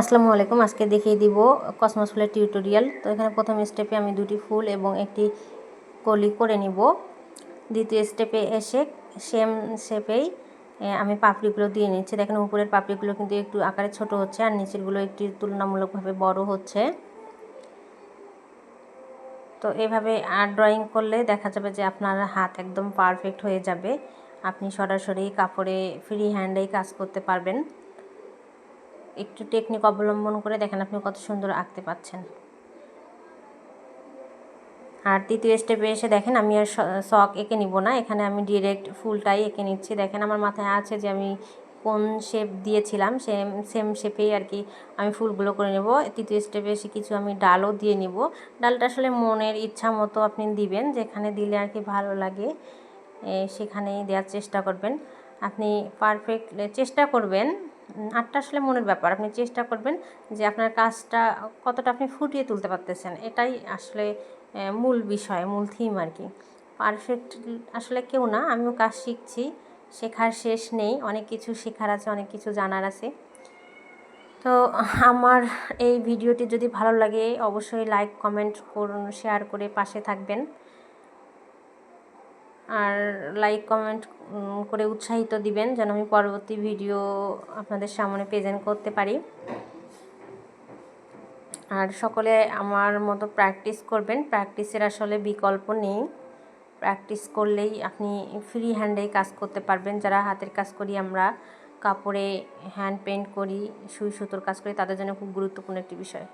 আসসালামু আলাইকুম। আজকে দেখিয়ে দিব কসমস ফুলের টিউটোরিয়াল তো এখানে প্রথম স্টেপে আমি দুটি ফুল এবং একটি কলি করে নিব। দ্বিতীয় স্টেপে এসে সেম শেপেই আমি পাপড়িগুলো দিয়ে নিচ্ছি। দেখেন উপরের পাপড়িগুলো কিন্তু একটু আকারে ছোট হচ্ছে আর নিচেরগুলো একটু তুলনামূলকভাবে বড় হচ্ছে। তো এভাবে আর ড্রয়িং করলে দেখা যাবে যে আপনার হাত একদম পারফেক্ট হয়ে যাবে। আপনি সরাসরি কাপড়ে ফ্রি হ্যান্ডেই কাজ করতে পারবেন। একটু টেকনিক অবলম্বন করে দেখেন আপনি কত সুন্দর আঁকতে পাচ্ছেন। আর তৃতীয় স্টেপে এসে দেখেন আমি আর শখ এঁকে নিব না, এখানে আমি ডিরেক্ট ফুলটাই এঁকে নিচ্ছি। দেখেন আমার মাথায় আছে যে আমি কোন শেপ দিয়েছিলাম সেম সেম শেপেই আর কি আমি ফুলগুলো করে নেব। তৃতীয় স্টেপে এসে কিছু আমি ডালও দিয়ে নিব। ডালটা আসলে মনের ইচ্ছা মতো আপনি দিবেন, যেখানে দিলে আর কি ভালো লাগে সেখানেই দেওয়ার চেষ্টা করবেন। আপনি পারফেক্ট চেষ্টা করবেন আটটা আসলে মনের ব্যাপার। আপনি চেষ্টা করবেন যে আপনার কাজটা কতটা আপনি ফুটিয়ে তুলতে পারতেছেন। এটাই আসলে মূল বিষয়, মূল থিম আর কি পারফেক্ট আসলে কেউ না, আমিও কাজ শিখছি, শেখার শেষ নেই, অনেক কিছু শেখার আছে, অনেক কিছু জানার আছে। তো আমার এই ভিডিওটি যদি ভালো লাগে, অবশ্যই লাইক কমেন্ট করুন শেয়ার করে পাশে থাকবেন। আর লাইক কমেন্ট করে উৎসাহিত দিবেন যেন আমি পরবর্তী ভিডিও আপনাদের সামনে প্রেজেন্ট করতে পারি। আর সকলে আমার মতো প্র্যাকটিস করবেন। প্র্যাকটিসের আসলে বিকল্প নেই। প্র্যাকটিস করলেই আপনি ফ্রি হ্যান্ডেই কাজ করতে পারবেন। যারা হাতের কাজ করি আমরা, কাপড়ে হ্যান্ড পেন্ট করি, সুই সুতোর কাজ করি, তাদের জন্য খুব গুরুত্বপূর্ণ একটি বিষয়।